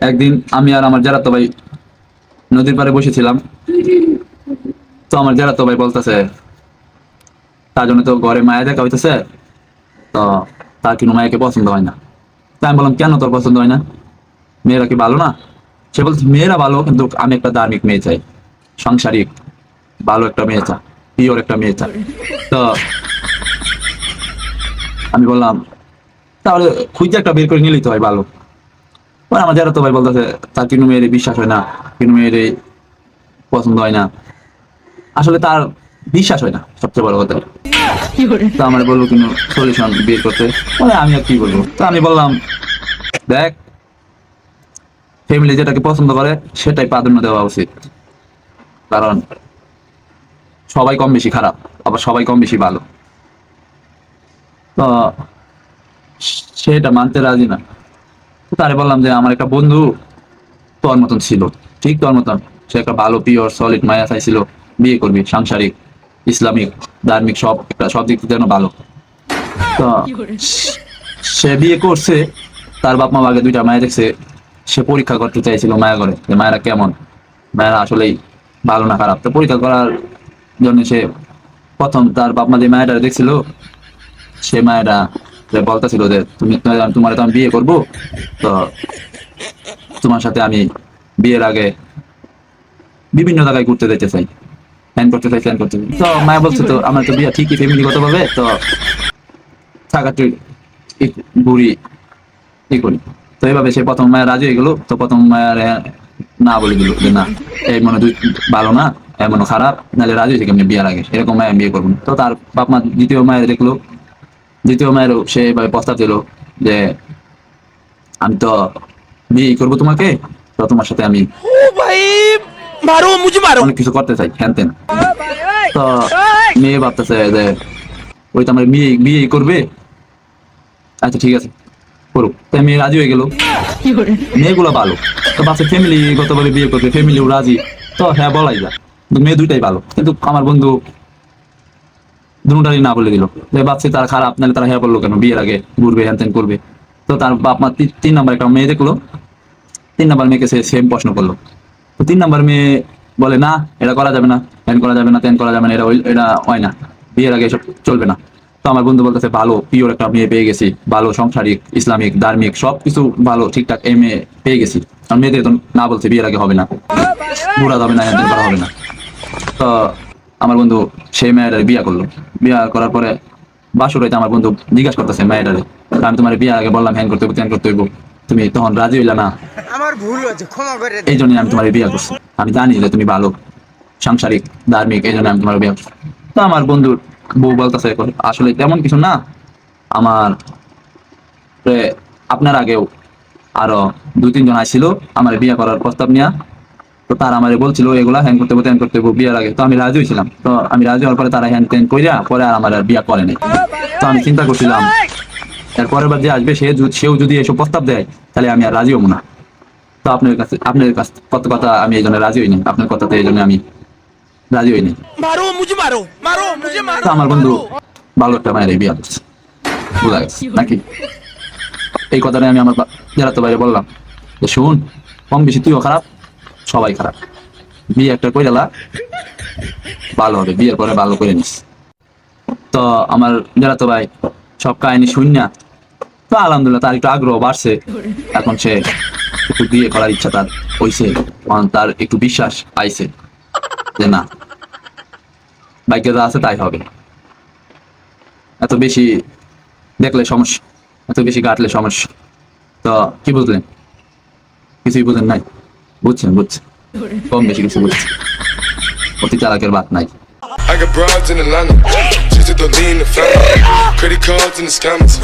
একদিন আমি আর আমার যারা তো ভাই নদীর পাড়ে বসেছিলাম। তো আমার যারা তো ভাই বলতেছে, তার জন্য তো ঘরে মায়া দেখা হইতেছে, তো তার কিন্তু মায়াকে পছন্দ হয় না। তাই আমি বললাম, কেন তোর পছন্দ হয় না? মেয়েরা কি ভালো না? সে বলছে, মেয়েরা ভালো, কিন্তু আমি একটা ধার্মিক মেয়ে চাই, সাংসারিক, ভালো একটা মেয়ে চা পিওর একটা মেয়ে চা তো আমি বললাম, তাহলে খুঁজে একটা বের করে নিলেই তো হয় ভালো। আমার যারা তো ভাই বলতেছে তার কিন্তু মেয়ের বিশ্বাস হয় না কিন্তু মেয়ের পছন্দ হয় না। আসলে তার বিশ্বাস হয় না সবচেয়ে বড় কথা। তো আমার কিন্তু সলিউশন বিয়ে করতে। বলে আমি আর কি বলব? তো আমি বললাম দেখ ফ্যামিলি যেটাকে পছন্দ করে সেটাই প্রাধান্য দেওয়া উচিত। কারণ সবাই কম বেশি খারাপ আবার সবাই কম বেশি ভালো। তো সেটা মানতে রাজি না। তারে বললাম যে আমার একটা বন্ধু তোর মতন ছিল। ঠিক তোর মতন। সে একটা ভালো পিওর সলিড মায়া চাইছিল বিয়ে করবি সাংসারিক ইসলামিক ধার্মিক সব একটা সব দিক থেকে যেন ভালো। তো সে বিয়ে করছে তার বাপ মা আগে দুইটা মায়া দেখছে। সে পরীক্ষা করতে চাইছিল মায়া করে যে মায়েরা কেমন? মায়েরা আসলেই ভালো না খারাপ। তো পরীক্ষা করার জন্য সে প্রথম তার বাপ মা যে মায়েরা দেখছিল সে মায়েরা যে বলতেছিল যে তুমি তোমার তো আমি বিয়ে করব, তো তোমার সাথে আমি বিয়ের আগে বিভিন্ন জায়গায় ঘুরতে যেতে চাই। প্ল্যান করতে চাই প্ল্যান করতে তো মায়া বলছে তো, আমার তো বিয়ে ঠিকই ফ্যামিলিগত ভাবে তো থাকা তুই ঘুরি ই করি। তো এইভাবে সে প্রথম মায়ের রাজি হয়ে গেলো, তো প্রথম মায়ের না বলে দিল যে, না, এই মনে দুই ভালো না এমন খারাপ, নাহলে রাজি হয়েছে কেমনি বিয়ার আগে? এরকম মায়ের বিয়ে করব তো তার বাপ মা দ্বিতীয় মায়ের দেখল দ্বিতীয় মেয়ের সে এভাবে প্রস্তাব দিল যে আমি তো বিয়ে করব তোমাকে তো তোমার সাথে আমি অনেক কিছু করতে চাই হ্যান তেন তো মেয়ে ভাবতেছে যে ওই তো আমার বিয়ে বিয়ে করবে। আচ্ছা ঠিক আছে করুক। তাই মেয়ে রাজি হয়ে গেল। মেয়েগুলো ভালো। তো বাচ্চা ফ্যামিলিগতভাবে বিয়ে করবে ফ্যামিলিও রাজি। তো হ্যাঁ বলাই যা মেয়ে দুইটাই ভালো। কিন্তু আমার বন্ধু দুটারই না বলে দিল। বাচ্চা তারা খারাপ, নাহলে তারা হ্যাঁ বলল কেন? বিয়ের আগে ঘুরবে, হ্যান ত্যান করবে। তো তার বাপ মা তিন নাম্বার একটা মেয়ে দেখল তিন নাম্বার মেয়েকে সে সেম প্রশ্ন করল। তো তিন নাম্বার মেয়ে বলে, না, এটা করা যাবে না হ্যান করা যাবে না, ত্যান করা যাবে না, এটা এটা হয় না। বিয়ের আগে এসব চলবে না। তো আমার বন্ধু বলতেছে, ভালো পিওর একটা মেয়ে পেয়ে গেছি। ভালো, সংসারিক, ইসলামিক, ধার্মিক, সবকিছু ভালো, ঠিকঠাক এম মেয়ে পেয়ে গেছি। আর মেয়েদের তো না বলছে, বিয়ের আগে হবে না। বুড়া যাবে না, হ্যান করা হবে না। তো আমার বন্ধু সেই মেয়েটারে বিয়া করল। বিয়া করার পরে বাসুর হইতে আমার বন্ধু জিজ্ঞাসা করতেছে মেয়েটারে আমি তোমার বিয়া আগে বললাম হ্যান করতে হইব ত্যান করতে হইব। তুমি তখন রাজি হইলা না? আমার ভুল হয়েছে ক্ষমা করে এই জন্যই আমি তোমার বিয়ে করছি। আমি জানি যে তুমি ভালো সাংসারিক ধার্মিক এই জন্য আমি তোমার বিয়ে করছি। তো আমার বন্ধুর বউ বলতেছে আসলে তেমন কিছু না। আমার আপনার আগেও আরও দুই তিনজন আসছিল আমার বিয়ে করার প্রস্তাব নিয়ে তো তারা আমারে বলছিল এগুলা হ্যাং করতে হ্যাং করতে হব বিয়ের তো আমি রাজি হয়েছিলাম। তো আমি রাজি হওয়ার পরে তারা হ্যান্ড ট্যান্ড কইরা পরে আর আমার বিয়া করে নাই। তো আমি চিন্তা করছিলাম এরপরের বার যে আসবে সে সেও যদি এসব প্রস্তাব দেয় তাহলে আমি আর রাজি হব না। তো আপনার কাছে আপনার কাছে কত কথা আমি এই জন্য রাজি হইনি। আপনার কথাতে এই জন্য আমি রাজি হইনি। আমার বন্ধু ভালো একটা মায়ের বিয়া করছে। গেছে নাকি? এই কথাটা আমি আমার জেলাতে বাইরে বললাম। যে শুন কম বেশি তুইও খারাপ সবাই খারাপ। বিয়ে একটা করে দিলা ভালো হবে, বিয়ের পরে ভালো করে নিস। তো আমার যারা তো ভাই, সব কাহিনী শুন না। তো আলহামদুলিল্লাহ তার একটু আগ্রহ বাড়ছে। এখন সে একটু বিয়ে করার ইচ্ছা তার হইছে। তার একটু বিশ্বাস আইছে যে না বাইকে যা আছে তাই হবে। এত বেশি দেখলে সমস্যা, এত বেশি কাটলে সমস্যা। তো কি বুঝলেন? কিছুই বুঝলেন নাই? বুঝছেন বুঝছেন কম বেশি কিছু বুঝছেন অতি চালাকের বাদ নাই I got broads in Atlanta. Just to the lean, the family. Credit cards in the scammers.